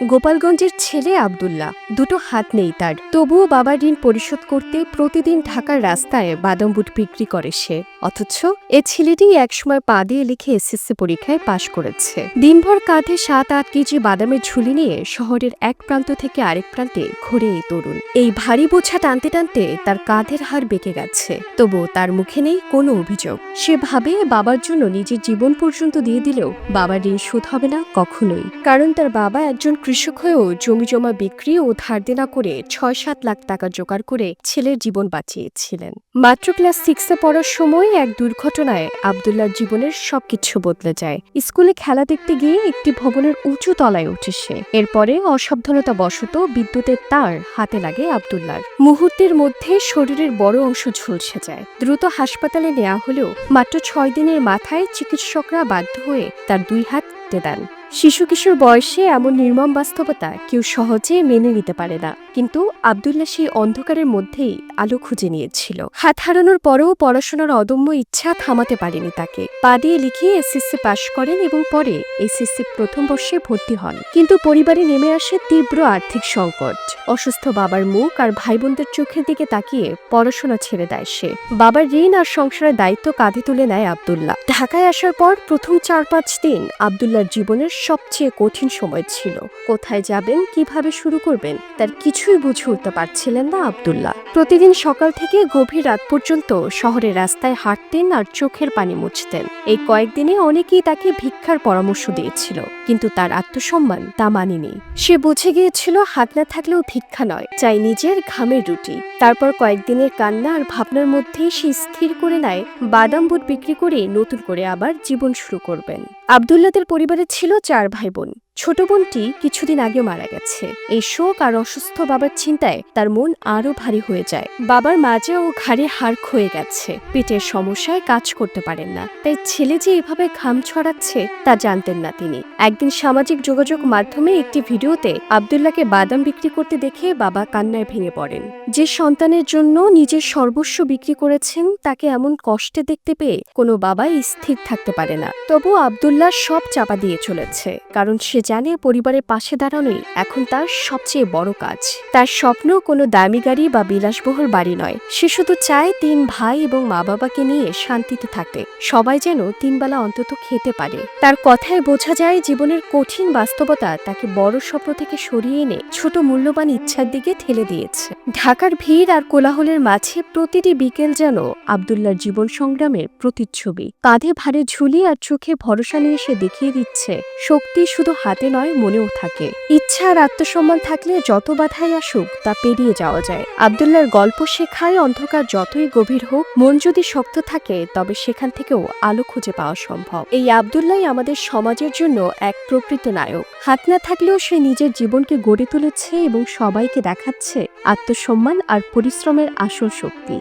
গোপালগঞ্জের ছেলে আব্দুল্লাহ, দুটো হাত নেই তার। তবুও বাবার ঋণ পরিশোধ করতে প্রতিদিন ঢাকার রাস্তায় বাদাম বুট বিক্রি করে সে। অথচ এ ছেলেটি একসময় পা দিয়ে লিখে এসএসসি পরীক্ষায় পাশ করেছে। দিনভর কাঁধে সাত আট কেজি বাদামের ঝুলি নিয়ে শহরের এক প্রান্ত থেকে আরেক প্রান্তে ঘোরে এই তরুণ। এই ভারী বোঝা টানতে টানতে তার কাঁধের হার বেঁকে গেছে। তবু তার মুখে নেই কোনো অভিযোগ। সে ভাবে বাবার জন্য নিজের জীবন পর্যন্ত দিয়ে দিলেও বাবার ঋণ শোধ হবে না কখনোই। কারণ তার বাবা একজন কৃষক হয়েও জমি জমা বিক্রি ও ধার দেনা করে ছয় সাত লাখ টাকা জোগাড় করে ছেলের জীবন বাঁচিয়েছিলেন। মাত্র ক্লাস সিক্সে পড়ার সময় এক দুর্ঘটনায় আবদুল্লার জীবনের সবকিছু বদলে যায়। স্কুলে খেলা দেখতে গিয়ে একটি ভবনের উঁচু তলায় উঠে সে। এরপরে অসাবধানতা বশত বিদ্যুতের তার হাতে লাগে আবদুল্লার। মুহূর্তের মধ্যে শরীরের বড় অংশ ঝলসে যায়। দ্রুত হাসপাতালে নেওয়া হলেও মাত্র ছয় দিনের মাথায় চিকিৎসকরা বাধ্য হয়ে তার দুই হাত কেটে দেন। শিশু কিশোর বয়সে এমন নির্মম বাস্তবতা কেউ সহজে মেনে নিতে পারে না। কিন্তু আবদুল্লাহ সেই অন্ধকারের মধ্যেই আলো খুঁজে নিয়েছিল। হাত হারানোর পরেও পড়াশোনার অদম্য ইচ্ছা থামাতে পারেনি তাকে। পা দিয়ে লিখিয়ে এসএসসি পাশ করেন এবং পরে এসএসসি প্রথম বর্ষে ভর্তি হন। কিন্তু পরিবারে নেমে আসে তীব্র আর্থিক সংকট। অসুস্থ বাবার মুখ আর ভাই বোনদের চোখের দিকে তাকিয়ে পড়াশোনা ছেড়ে দেয় সে। বাবার ঋণ আর সংসারের দায়িত্ব কাঁধে তুলে নেয় আবদুল্লাহ। ঢাকায় আসার পর প্রথম চার পাঁচ দিন আবদুল্লার জীবনের সবচেয়ে কঠিন সময় ছিল। কোথায় যাবেন, কীভাবে শুরু করবেন, তার কিছুই বুঝে উঠতে পারছিলেন না আবদুল্লাহ। প্রতিদিন সকাল থেকে গভীর রাত পর্যন্ত শহরের রাস্তায় হাঁটতেন আর চোখের পানি মুছতেন। এই কয়েকদিনে অনেকেই তাকে ভিক্ষার পরামর্শ দিয়েছিল, কিন্তু তার আত্মসম্মান তা মানেনি। সে বুঝে গিয়েছিল, হাত না থাকলেও ভিক্ষা নয়, চাই নিজের ঘামের রুটি। তারপর কয়েকদিনের কান্না আর ভাবনার মধ্যেই সে স্থির করে নেয়, বাদাম বুট বিক্রি করে নতুন করে আবার জীবন শুরু করবেন। আবদুল্লাদের পরিবারে ছিল চার ভাই বোন ছোট বোনটি কিছুদিন আগে মারা গেছে। এই শোক আর অসুস্থ বাবার চিন্তায় তার মন আরও ভারী হয়ে যায়। বাবার মাঝে ও ঘাড়ে হাড় ক্ষয়ে গেছে। পেটের সমস্যায় কাজ করতে পারেন না। তাই ছেলে যে এভাবে ঘাম ছড়াচ্ছে তা জানতেন না তিনি। একদিন সামাজিক যোগাযোগ মাধ্যমে একটি ভিডিওতে আবদুল্লাহকে বাদাম বিক্রি করতে দেখে বাবা কান্নায় ভেঙে পড়েন। যে সন্তানের জন্য নিজের সর্বস্ব বিক্রি করেছেন, তাকে এমন কষ্টে দেখতে পেয়ে কোনো বাবাই স্থির থাকতে পারে না। তবু আবদুল্লাহ সব চাপা দিয়ে চলেছে। কারণ সে জানে পরিবারের পাশে দাঁড়ানোই এখন তার সবচেয়ে বড় কাজ। তার স্বপ্ন কোনো দামি গাড়ি বা বিলাসবহুল বাড়ি নয়। সে শুধু চায় তিন ভাই এবং মা বাবাকে নিয়ে শান্তিতে থাকতে সবাই যেন তিনবেলা অন্তত খেতে পারে। তার কথায় বোঝা যায় জীবনের কঠিন বাস্তবতা তাকে বড় স্বপ্ন থেকে সরিয়ে এনে ছোট মূল্যবান ইচ্ছার দিকে ঠেলে দিয়েছে। ঢাকার ভিড় আর কোলাহলের মাঝে প্রতিটি বিকেল যেন আবদুল্লার জীবন সংগ্রামের প্রতিচ্ছবি। কাঁধে ভারে ঝুলি আর চোখে ভরসা নিয়ে সে দেখিয়ে দিচ্ছে, শক্তি শুধু হাতে নয়, মনেও থাকে। ইচ্ছা আর আত্মসম্মান থাকলে যত বাধাই আসুক, তা পেরিয়ে যাওয়া যায়। আবদুল্লার গল্প শেখায় অন্ধকার যতই গভীর হোক, মন যদি শক্ত থাকে, তবে সেখান থেকেও আলো খুঁজে পাওয়া সম্ভব। এই আবদুল্লাই আমাদের সমাজের জন্য এক প্রকৃত নায়ক। হাত না থাকলেও সে নিজের জীবনকে গড়ে তুলেছে এবং সবাইকে দেখাচ্ছে আত্মসম্মান আর পরিশ্রমের আসল শক্তি।